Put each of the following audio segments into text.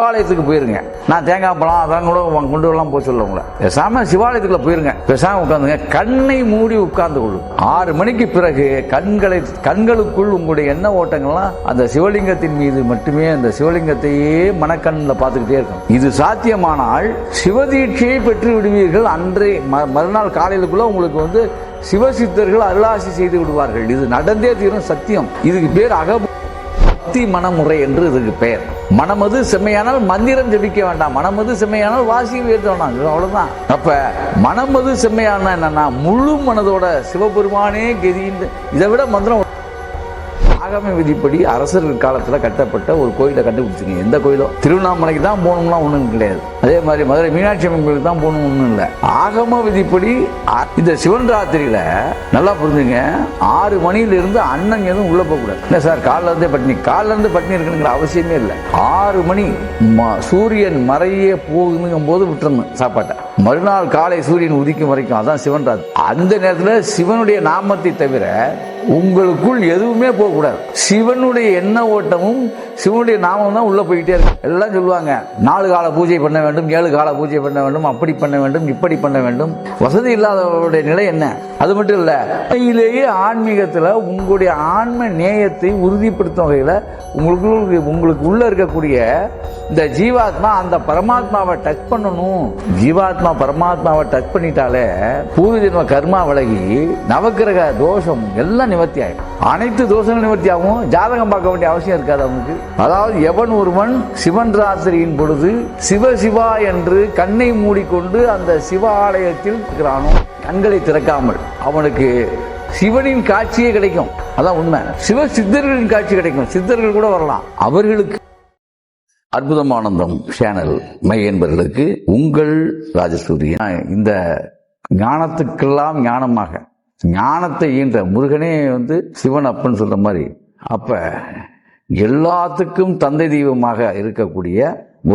சிவாலயத்துக்கு போயிருங்க. நான் தேங்காய் பழம் அதெல்லாம் கூட கொண்டு வரலாம் போக சொல்ல உங்களை. பேசாம சிவாலயத்துக்குள்ள போயிருங்க. பேசாம உட்காந்துங்க. கண்ணை மூடி உட்கார்ந்து கொள்ளும் ஆறு மணிக்கு பிறகு கண்களை கண்களுக்குள் உங்களுடைய எண்ண ஓட்டங்கள்லாம் அந்த சிவலிங்கத்தின் மீது மட்டுமே அந்த சிவலிங்கத்தையே மனக்கண்ணில் பார்த்துக்கிட்டே இருக்கும் இது சாத்தியமானால் சிவதீட்சையை பெற்று விடுவீர்கள். அன்றே ம- மறுநாள் காலையிலுக்குள்ள உங்களுக்கு வந்து சிவசித்தர்கள் அருளாசி செய்து விடுவார்கள். இது நடந்தே தீரும் சத்தியம். இதுக்கு பேர் அகபக்தி மனமுறை என்று இதுக்கு பெயர். மனமது செம்மையானால் மந்திரம் ஜபிக்க வேண்டாம். மனமது செம்மையானால் வாசி உயர்த்த வேண்டாம். அவ்வளோதான் அப்போ மனமது செம்மையான என்னன்னா முழு மனதோட சிவபெருமானே கெதின்னு இதை விட மந்திரம் ஆகம விதிப்படி அரசர்கள் காலத்தில் கட்டப்பட்ட ஒரு கோயிலை கண்டுபிடிச்சிங்க எந்த கோயிலோ? திருவண்ணாமலைக்கு தான் போகணும்லாம் ஒன்றும் கிடையாது. அதே மாதிரி மதுரை மீனாட்சி அம்மன் கோயிலுக்கு தான் போகணும் ஒன்றும் இல்லை. ஆகம விதிப்படி இந்த சிவன் ராத்திரியில் நல்லா புரிஞ்சுங்க. ஆறு மணியிலிருந்து அண்ணன் எதுவும் உள்ளே போகக்கூடாது. இல்லை சார் காலைல இருந்தே பட்டினி பட்னி இருந்து பட்டினி இருக்கணுங்கிற அவசியமே இல்லை. ஆறு மணி ம- சூரியன் மறைய போகுதுங்கும் போது விட்டுருந்தேன் சாப்பாட்டை. மறுநாள் காலை சூரியன் உதிக்கும் வரைக்கும் அதான் சிவன் ராத்திரி. அந்த நேரத்தில் சிவனுடைய நாமத்தை தவிர உங்களுக்குள் எதுவுமே போகக்கூடாது சிவனுடைய எண்ண ஓட்டமும் சிவனுடைய நாமம் தான் உள்ளே போயிட்டே இருக்கு. எல்லாம் சொல்லுவாங்க நாலு கால பூஜை பண்ண வேண்டும் ஏழு கால பூஜை பண்ண வேண்டும் அப்படி பண்ண வேண்டும் இப்படி பண்ண வேண்டும். வசதி இல்லாதவருடைய நிலை என்ன? அது மட்டும் இல்லை உண்மையிலேயே ஆன்மீகத்தில் உங்களுடைய ஆன்ம நேயத்தை உறுதிப்படுத்தும் வகையில் உங்களுக்கு உங்களுக்கு உள்ள இருக்கக்கூடிய இந்த ஜீவாத்மா அந்த பரமாத்மாவை டச் பண்ணணும். ஜீவாத்மா பரமாத்மாவை டச் பண்ணிட்டாலே பூர்வ ஜென்ம கர்மா விலகி நவக்கிரக தோஷம் எல்லாம் நிவர்த்தி ஆகும் அனைத்து தோஷங்களும் நிவர்த்தி ஆகும். ஜாதகம் பார்க்க வேண்டிய அவசியம் இருக்காது அவனுக்கு. அதாவது எவன் ஒருவன் சிவன் ராத்திரியின் பொழுது சிவ சிவா என்று கண்ணை மூடிக்கொண்டு அந்த சிவ ஆலயத்தில் இருக்கிறானோ கண்களை திறக்காமல் அவனுக்கு சிவனின் காட்சியே கிடைக்கும். அதான் உண்மை. சிவ சித்தர்களின் காட்சி கிடைக்கும். சித்தர்கள் கூட வரலாம். அவர்களுக்கு அற்புதமானந்தம் சேனல் மை என்பவர்களுக்கு உங்கள் ராஜசூரியன் இந்த ஞானத்துக்கெல்லாம் ஞானமாக ஞானத்தை ஈன்ற முருகனே வந்து சிவன் அப்பன்னு சொல்ற மாதிரி அப்ப எல்லாத்துக்கும் தந்தை தெய்வமாக இருக்கக்கூடிய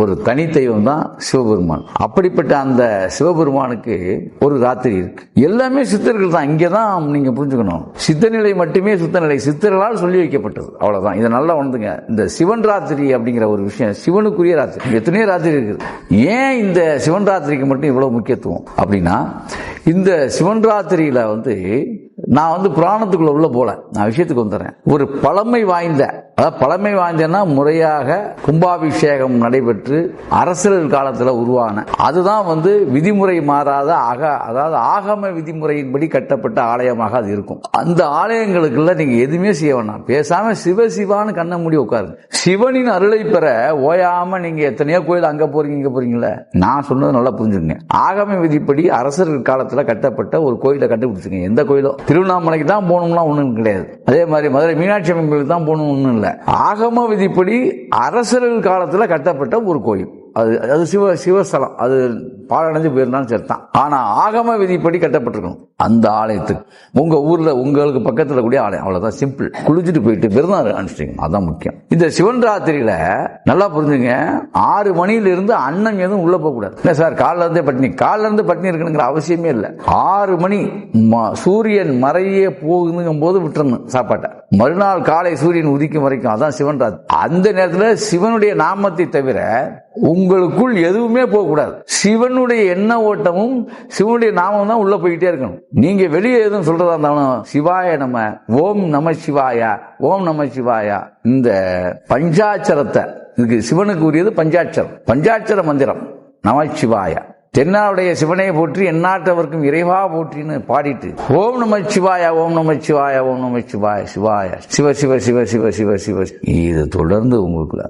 ஒரு தனி தெய்வம் தான் சிவபெருமான். அப்படிப்பட்ட அந்த சிவபெருமானுக்கு ஒரு ராத்திரி இருக்கு. எல்லாமே சித்தர்கள் தான். இங்கே தான் நீங்க புரிஞ்சுக்கணும். சித்தநிலை மட்டுமே சித்தநிலை சித்தர்களால் சொல்லி வைக்கப்பட்டது. அவ்வளவுதான். இதை நல்லா உணர்ந்துங்க. இந்த சிவன் ராத்திரி அப்படிங்கிற ஒரு விஷயம் சிவனுக்குரிய ராத்திரி. எத்தனையோ ராத்திரி இருக்குது. ஏன் இந்த சிவன் ராத்திரிக்கு மட்டும் இவ்வளவு முக்கியத்துவம்? அப்படின்னா இந்த சிவன் ராத்திரியில வந்து நான் வந்து புராணத்துக்குள்ள உள்ள போல. நான் விஷயத்துக்கு வந்துடுறேன் ஒரு பழமை வாய்ந்த அதாவது பழமை வாய்ந்தன்னா முறையாக கும்பாபிஷேகம் நடைபெற்று அரசர்கள் காலத்துல உருவான அதுதான் வந்து விதிமுறை மாறாத அக அதாவது ஆகம விதிமுறையின்படி கட்டப்பட்ட ஆலயமாக அது இருக்கும். அந்த ஆலயங்களுக்குள்ள நீங்க எதுவுமே செய்ய வேணாம். பேசாம சிவ சிவான்னு கண்ண மூடி உட்காருங்க. சிவனின் அருளை பெற ஓயாம நீங்க எத்தனையோ கோயில் அங்க போறீங்க இங்க போறீங்களே நான் சொன்னது நல்லா புரிஞ்சுங்க ஆகம விதிப்படி அரசர்கள் காலத்துல கட்டப்பட்ட ஒரு கோயிலை கண்டுபிடிச்சுங்க. எந்த கோயிலோ? திருவண்ணாமலைக்கு தான் போகணும்லாம் ஒன்றும் கிடையாது. அதே மாதிரி மதுரை மீனாட்சி அம்மன் கோயிலுக்கு தான் போகணும் ஒன்றும் இல்லை. ஆகம விதிப்படி அரசர்கள் காலத்தில் கட்டப்பட்ட ஒரு கோயில். அது அது சிவ சிவஸ்தலம். அது பாழடைஞ்சு போயிருந்தாலும் சரிதான். ஆனால் ஆகம விதிப்படி கட்டப்பட்டிருக்கணும். அந்த ஆலயத்துக்கு. உங்கள் ஊரில் உங்களுக்கு பக்கத்தில் கூடிய ஆலயம். அவ்வளோதான் சிம்பிள் குளிச்சுட்டு போயிட்டு விரதம் அனுஷ்டிக்கணும் அதான் முக்கியம். இந்த சிவன் ராத்திரியில் நல்லா புரிஞ்சுங்க. ஆறு மணியிலிருந்து அன்னம் எதுவும் உள்ளே போகக்கூடாது இல்லை சார் காலைல இருந்தே பட்டினி. காலைல இருந்து பட்டினி இருக்கணுங்கிற அவசியமே இல்லை. ஆறு மணி ம- சூரியன் மறையே போகுதுங்கும் போது விட்டுறணும் சாப்பாட்டை. மறுநாள் காலை சூரியன் உதிக்கும் வரைக்கும் அதான் சிவன் ராத்திரி அந்த நேரத்தில் சிவனுடைய நாமத்தை தவிர உங்களுக்குள் எதுவுமே போகக்கூடாது. சிவன் சிவனுடைய எண்ண ஓட்டமும் சிவனுடைய நாமம் தான் உள்ள போயிட்டே இருக்கணும். நீங்க வெளியே எதுவும் சொல்றதா இருந்தாலும் சிவாய நம ஓம் நம சிவாயா ஓம் நம சிவாயா. இந்த பஞ்சாட்சரத்தை இதுக்கு சிவனுக்கு உரியது பஞ்சாட்சரம். பஞ்சாட்சர மந்திரம் நம சிவாயா. தென்னாவுடைய சிவனை போற்றி எந்நாட்டவர்க்கும் இறைவா போற்றின்னு பாடிட்டு ஓம் நம சிவாய ஓம் நம சிவாய ஓம் நம சிவாய சிவாய சிவ சிவ சிவ சிவ சிவ சிவ இது தொடர்ந்து உங்களுக்கு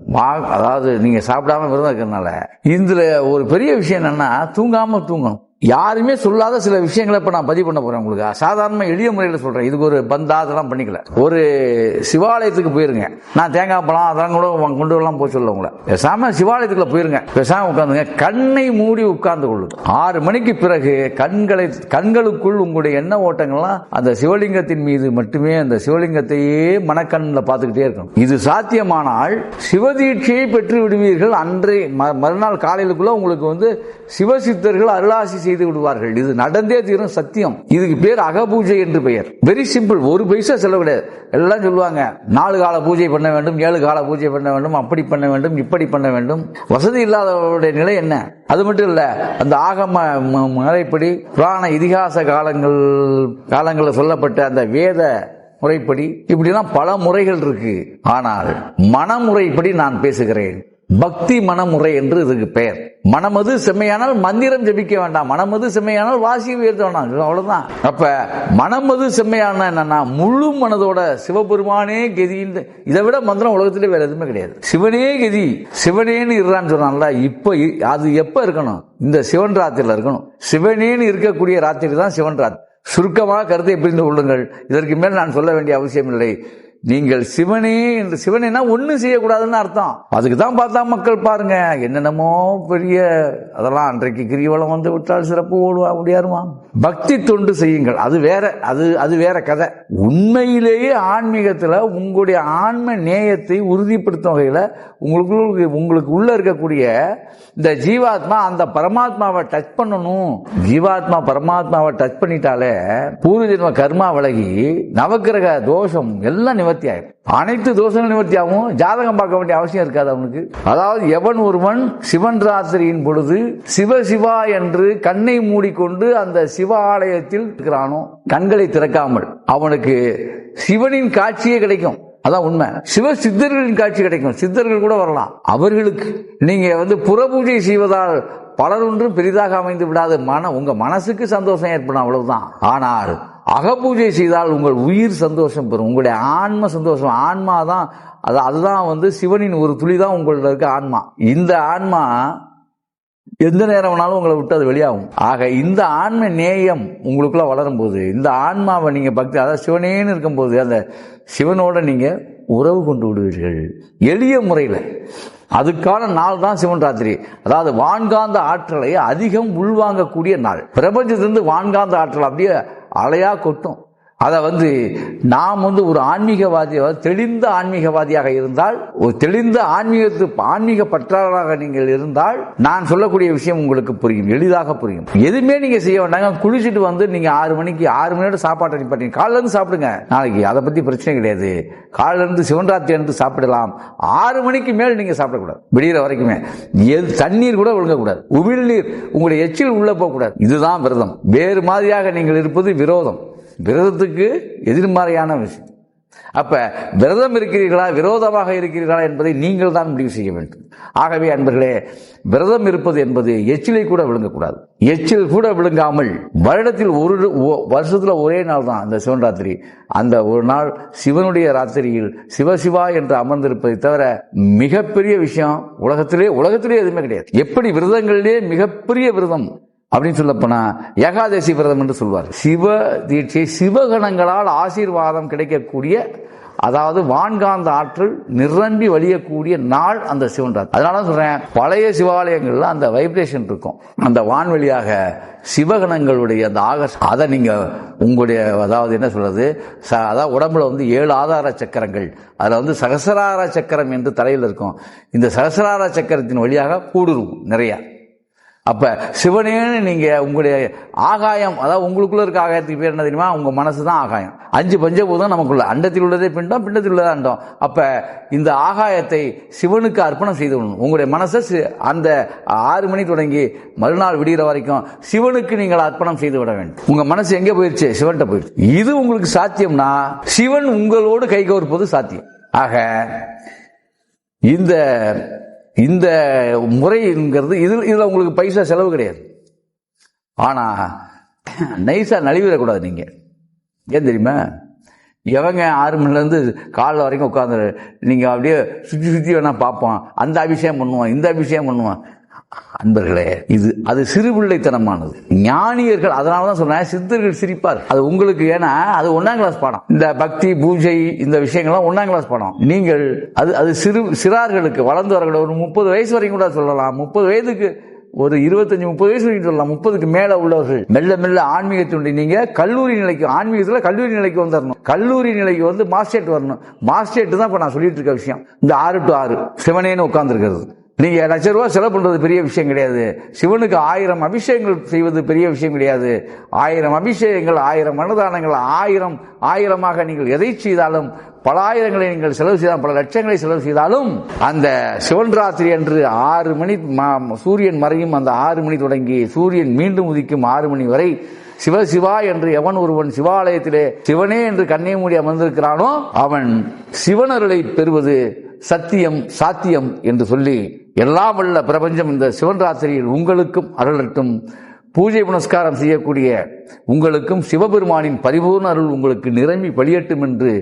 அதாவது நீங்க சாப்பிடாம விரதம் இருக்கிறதுனால இதுல ஒரு பெரிய விஷயம் என்னன்னா தூங்காம தூங்கணும். யாருமே சொல்லாத சில விஷயங்களை இப்ப நான் பதிவு பண்ண போறேன் உங்களுக்கு. சாதாரண எளிய முறையில் சொல்றேன். இதுக்கு ஒரு பந்தா அதெல்லாம் பண்ணிக்கல. ஒரு சிவாலயத்துக்கு போயிருங்க. நான் தேங்காய் பழம் அதெல்லாம் கூட கொண்டு வரலாம் போய் சொல்ல உங்களை. பேசாம சிவாலயத்துக்குள்ள போயிருங்க. பேசாம உட்காந்துங்க. கண்ணை மூடி உட்கார்ந்து கொள்ளுது ஆறு மணிக்கு பிறகு கண்களை கண்களுக்குள் உங்களுடைய எண்ண ஓட்டங்கள்லாம் அந்த சிவலிங்கத்தின் மீது மட்டுமே அந்த சிவலிங்கத்தையே மனக்கண்ணில் பார்த்துக்கிட்டே இருக்கணும். இது சாத்தியமானால் சிவதீட்சையை பெற்று விடுவீர்கள். அன்றே ம- மறுநாள் காலையிலுக்குள்ள உங்களுக்கு வந்து சிவசித்தர்கள் அருளாசி செய்து விடுவார்கள். இது நடந்தே தீரும் சத்தியம். இதுக்கு பேர் அகபூஜை என்று பெயர். வெரி சிம்பிள் ஒரு பைசா செலவு கிடையாது எல்லாம் சொல்லுவாங்க. நாலு கால பூஜை பண்ண வேண்டும் ஏழு கால பூஜை பண்ண வேண்டும் அப்படி பண்ண வேண்டும் இப்படி பண்ண வேண்டும். வசதி இல்லாதவருடைய நிலை என்ன? அது மட்டும் இல்ல அந்த ஆகம ம- முறைப்படி புராண இதிகாச காலங்கள் காலங்களில் சொல்லப்பட்ட அந்த வேத முறைப்படி இப்படிலாம் பல முறைகள் இருக்கு. ஆனால் மனமுறைப்படி நான் பேசுகிறேன். பக்தி மனமுறை என்று இதுக்கு பெயர். மனமது செம்மையானால் மந்திரம் ஜபிக்க வேண்டாம். மனமது செம்மையானால் வாசி உயர்த்த வேண்டாம். அவ்வளவுதான். அப்ப மனமது செம்மையான என்னன்னா முழு மனதோட சிவபெருமானே கதின்னு இதை விட மந்திரம் உலகத்திலே வேற எதுவுமே கிடையாது. சிவனே கதி சிவனேன்னு இருறான்னு சொன்னான்ல இப்ப இ- அது எப்ப இருக்கணும்? இந்த சிவன் ராத்திரில இருக்கணும். சிவனேன்னு இருக்கக்கூடிய ராத்திரி தான் சிவன் ராத்திரி. சுருக்கமாக கருத்தை புரிந்து கொள்ளுங்கள். இதற்கு மேல் நான் சொல்ல வேண்டிய அவசியம் இல்லை நீங்கள் சிவனே என்று சிவனேனா ஒன்றும் செய்யக்கூடாதுன்னு அர்த்தம். அதுக்கு தான் பார்த்தா மக்கள் பாருங்க என்னென்னமோ பெரிய அதெல்லாம் அன்றைக்கு கிரிவலம் வந்து விட்டால் சிறப்பு ஓடுவா முடியாருமா? பக்தி தொண்டு செய்யுங்கள். அது வேற அது அது வேற கதை. உண்மையிலேயே ஆன்மீகத்தில் உங்களுடைய ஆன்ம நேயத்தை உறுதிப்படுத்தும் வகையில் உங்களுக்கு உங்களுக்கு உள்ள இருக்கக்கூடிய இந்த ஜீவாத்மா அந்த பரமாத்மாவை டச் பண்ணணும். ஜீவாத்மா பரமாத்மாவை டச் பண்ணிட்டாலே பூர்வ ஜென்ம கர்மா விலகி நவக்கிரக தோஷம் எல்லாம் நிவர்த்தி ஆயிடும் அனைத்து தோஷங்கள் நிவர்த்தி ஆகும் ஜாதகம் பார்க்க வேண்டிய அவசியம் இருக்காது அவனுக்கு. அதாவது எவன் ஒருவன் சிவன் ராத்திரியின் பொழுது சிவ சிவா என்று கண்ணை மூடிக்கொண்டு அந்த சிவ ஆலயத்தில் இருக்கிறானோ கண்களை திறக்காமல் அவனுக்கு சிவனின் காட்சியே கிடைக்கும். அதான் உண்மை. சிவ சித்தர்களின் காட்சி கிடைக்கும். சித்தர்கள் கூட வரலாம். அவர்களுக்கு நீங்க வந்து புறபூஜை செய்வதால் பலரொன்றும் பெரிதாக அமைந்து விடாது. மன உங்க மனசுக்கு சந்தோஷம் ஏற்படும் அவ்வளவுதான். ஆனால் அகபூஜை செய்தால் உங்கள் உயிர் சந்தோஷம் பெறும். உங்களுடைய ஆன்ம சந்தோஷம். ஆன்மா தான் அது அதுதான் வந்து சிவனின் ஒரு துளி தான் உங்கள்ட்ட இருக்க ஆன்மா. இந்த ஆன்மா எந்த நேரம் வேணாலும் உங்களை விட்டு அது வெளியாகும். ஆக இந்த ஆன்ம நேயம் உங்களுக்குள்ள வளரும் போது இந்த ஆன்மாவை நீங்கள் பக்தி அதாவது சிவனேன்னு இருக்கும்போது அந்த சிவனோட நீங்கள் உறவு கொண்டு விடுவீர்கள். எளிய முறையில். அதுக்கான நாள் தான் சிவன் ராத்திரி. அதாவது வான்காந்த ஆற்றலை அதிகம் உள்வாங்கக்கூடிய நாள். பிரபஞ்சத்திலிருந்து வான்காந்த ஆற்றல் அப்படியே அலையாக கொட்டும். அதை வந்து நாம் வந்து ஒரு ஆன்மீகவாதி தெளிந்த ஆன்மீகவாதியாக இருந்தால் ஒரு தெளிந்த ஆன்மீகத்து ஆன்மீக பற்றாளராக நீங்கள் இருந்தால் நான் சொல்லக்கூடிய விஷயம் உங்களுக்கு புரியும் எளிதாக புரியும். எதுவுமே நீங்க செய்ய வேண்டாங்க குளிச்சுட்டு வந்து நீங்க ஆறு மணிக்கு ஆறு மணியோட சாப்பாட்டை பண்ணி காலைல இருந்து சாப்பிடுங்க. நாளைக்கு அதை பத்தி பிரச்சனை கிடையாது. காலைல இருந்து சிவன்ராத்திரி இருந்து சாப்பிடலாம். ஆறு மணிக்கு மேல் நீங்க சாப்பிடக்கூடாது. விடிகிற வரைக்குமே. எது தண்ணீர் கூட ஒழுங்கக்கூடாது உமிழ்நீர் உங்களுடைய எச்சில் உள்ள போகக்கூடாது. இதுதான் விரதம். வேறு மாதிரியாக நீங்கள் இருப்பது விரோதம். விரதத்துக்கு எதிர்மறையான விஷயம். அப்ப விரதம் இருக்கிறீர்களா விரோதமாக இருக்கிறீர்களா என்பதை நீங்கள் தான் முடிவு செய்ய வேண்டும். ஆகவே அன்பர்களே விரதம் இருப்பது என்பது எச்சிலை கூட விழுங்கக்கூடாது. எச்சில் கூட விழுங்காமல் வருடத்தில் ஒரு வருஷத்தில் வருஷத்துல ஒரே நாள் தான் அந்த சிவன் ராத்திரி அந்த ஒரு நாள் சிவனுடைய ராத்திரியில் சிவசிவா என்று அமர்ந்திருப்பதை தவிர மிகப்பெரிய விஷயம் உலகத்திலே உலகத்திலே எதுவுமே கிடையாது. எப்படி விரதங்களிலே மிகப்பெரிய விரதம் அப்படின்னு சொல்லப்போனால் ஏகாதசி விரதம் என்று சொல்வார். சிவ தீட்சை சிவகணங்களால் ஆசீர்வாதம் கிடைக்கக்கூடிய அதாவது வான்காந்த ஆற்றல் நிரம்பி வழியக்கூடிய நாள் அந்த சிவன் ராத்திரி. அதனால தான் சொல்றேன் பழைய சிவாலயங்கள்ல அந்த வைப்ரேஷன் இருக்கும். அந்த வான்வழியாக சிவகணங்களுடைய அந்த ஆகஸ் அதை நீங்க உங்களுடைய அதாவது என்ன சொல்றது ச- அதாவது உடம்புல வந்து ஏழு ஆதார சக்கரங்கள். அதில் வந்து சகசரார சக்கரம் என்று தலையில் இருக்கும். இந்த சகசரார சக்கரத்தின் வழியாக கூடுருவும் நிறைய. அப்ப சிவனேன்னு நீங்க உங்களுடைய ஆகாயம் அதாவது உங்களுக்குள்ள இருக்க ஆகாயத்துக்கு பேர் என்ன தெரியுமா? உங்க மனசு தான் ஆகாயம். அஞ்சு பஞ்சபூதம் நமக்குள்ள. அண்டத்தில் உள்ளதே பிண்டம் பிண்டத்தில் உள்ளதே அண்டம். அப்ப இந்த ஆகாயத்தை சிவனுக்கு அர்ப்பணம் செய்து விடணும். உங்களுடைய மனசை அந்த ஆறு மணி தொடங்கி மறுநாள் விடிகிற வரைக்கும் சிவனுக்கு நீங்கள் அர்ப்பணம் செய்து விட வேண்டும். உங்க மனசு எங்க போயிருச்சு? சிவன்கிட்ட போயிருச்சு. இது உங்களுக்கு சாத்தியம்னா சிவன் உங்களோடு கைகோர்ப்பது சாத்தியம். ஆக இந்த இந்த முறைங்கிறது இதில் இதில் உங்களுக்கு பைசா செலவு கிடையாது. ஆனா நைசா நழுவிடக்கூடாது நீங்கள் ஏன் தெரியுமா? எவங்க ஆறு மணிலேருந்து காலைல வரைக்கும் உட்காந்து நீங்கள் அப்படியே சுற்றி சுற்றி வேணால் பார்ப்போம். அந்த அபிஷேகம் பண்ணுவோம் இந்த அபிஷேகம் பண்ணுவோம். அன்பர்களே இது அது சிறுபிள்ளைத்தனமானது ஞானியர்கள் அதனால தான் சொல்றேன் சித்தர்கள் சிரிப்பார். அது உங்களுக்கு ஏன்னா அது ஒன்னாம் கிளாஸ் பாடம். இந்த பக்தி பூஜை இந்த விஷயங்கள்லாம் ஒன்னாம் கிளாஸ் பாடம். நீங்கள் அது அது சிறு சிறார்களுக்கு வளர்ந்து வரக்கூடிய ஒரு முப்பது வயசு வரைக்கும் கூட சொல்லலாம். முப்பது வயதுக்கு ஒரு இருபத்தஞ்சு முப்பது வயசு வரைக்கும் சொல்லலாம். முப்பதுக்கு மேல உள்ளவர்கள். மெல்ல மெல்ல ஆன்மீகத்தினுடைய நீங்க கல்லூரி நிலைக்கு ஆன்மீகத்துல கல்லூரி நிலைக்கு வந்துடணும் கல்லூரி நிலைக்கு வந்து மாஸ்டேட் வரணும். மாஸ்டேட் தான் இப்ப நான் சொல்லிட்டு இருக்க விஷயம். இந்த ஆறு டு ஆறு சிவனேன்னு உட்கார்ந்துருக்கிறது. நீங்கள் லட்ச ரூபா செலவு பண்ணுறது பெரிய விஷயம் கிடையாது. சிவனுக்கு ஆயிரம் அபிஷேகங்கள் செய்வது பெரிய விஷயம் கிடையாது. ஆயிரம் அபிஷேகங்கள் ஆயிரம் அன்னதானங்கள் ஆயிரம் ஆயிரமாக நீங்கள் எதை செய்தாலும் பல ஆயிரங்களை நீங்கள் செலவு செய்தாலும் பல லட்சங்களை செலவு செய்தாலும் அந்த சிவன் ராத்திரி அன்று ஆறு மணி ம- சூரியன் மறையும் அந்த ஆறு மணி தொடங்கி சூரியன் மீண்டும் உதிக்கும் ஆறு மணி வரை சிவ சிவா என்று எவன் ஒருவன் சிவாலயத்திலே சிவனே என்று கண்ணே மூடி அமர்ந்திருக்கிறானோ அவன் சிவனருளை பெறுவது சத்தியம் சாத்தியம் என்று சொல்லி எல்லாம் வல்ல பிரபஞ்சம் இந்த சிவன் ராத்திரியில் உங்களுக்கும் அருளட்டும். பூஜை புனஸ்காரம் செய்யக்கூடிய உங்களுக்கும் சிவபெருமானின் பரிபூர்ண அருள் உங்களுக்கு நிரம்பி பழியட்டும் என்று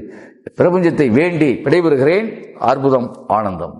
பிரபஞ்சத்தை வேண்டி விடைபெறுகிறேன். அற்புதம் ஆனந்தம்.